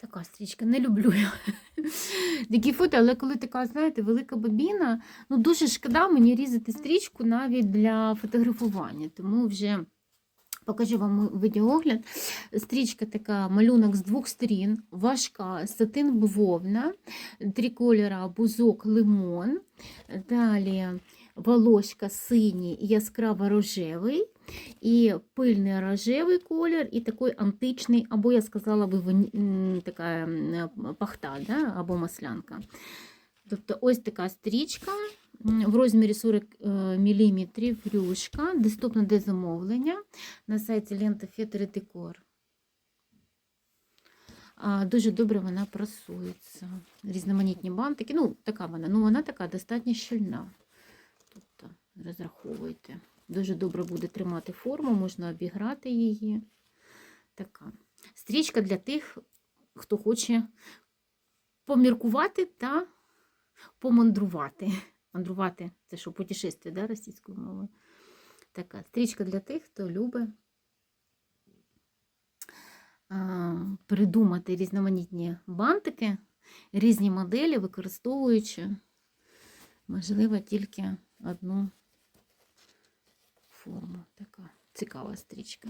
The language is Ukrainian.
Така стрічка, не люблю я такі фото, але коли така, знаєте, велика бобіна, ну дуже шкода мені різати стрічку навіть для фотографування. Тому вже покажу вам відеоогляд. Стрічка така, малюнок з двох сторін, важка, сатин бавовна, три кольора, бузок, лимон. Далі волошка синій яскраво рожевий, і пильний рожевий колір, і такий античний, або я сказала би така пахта, да? або маслянка. Тобто ось така стрічка в розмірі 40 мм рюшка, доступна до замовлення на сайті Лента Фетер Декор. Дуже добре вона прасується. Різноманітні бантики. Ну, така вона, ну вона така достатньо щільна. Тобто розраховуйте. Дуже добре буде тримати форму, можна обіграти її. Така. Стрічка для тих, хто хоче поміркувати та помандрувати. Мандрувати це що, путешествие, да, російською мовою. Така стрічка для тих, хто любить придумати різноманітні бантики, різні моделі, використовуючи, можливо, тільки одну форму. Така цікава стрічка.